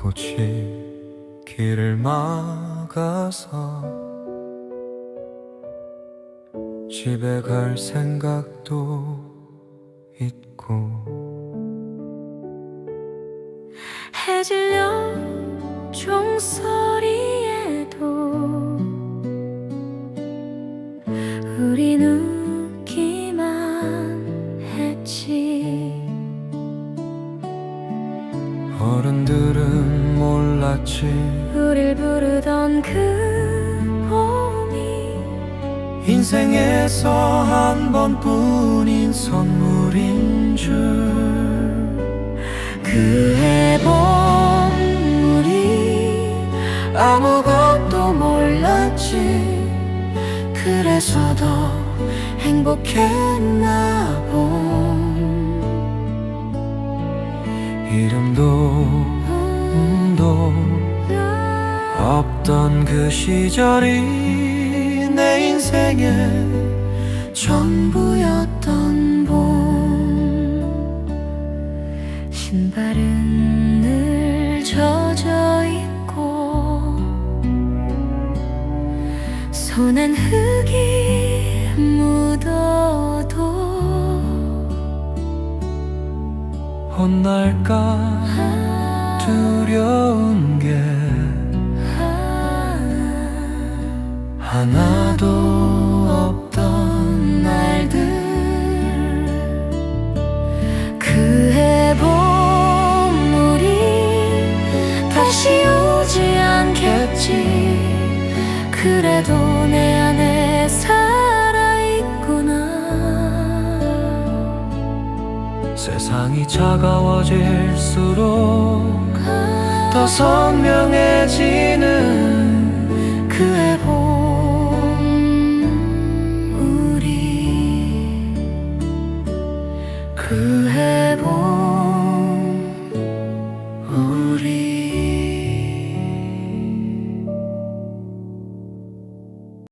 꽃이 길을 막아서 집에 갈 생각도 있고 해질녘 종소리에도 우리 웃 어른들은 몰랐지. 우릴 부르던 그 봄이 인생에서 한 번뿐인 선물인 줄. 그해 봄 우리 아무것도 몰랐지. 그래서 더 행복했나 봄 이름도 음도 없던 그 시절이 내 인생의 전부였던 봄. 신발은 늘 젖어 있고 손엔 흙이 묻어도 혼날까? 두려운 게 하나도 없던 날들. 그해 봄 우리 다시 오지 않겠지. 그래도 세상이 차가워질수록 더 선명해지는 그해 봄. 우리 그해 봄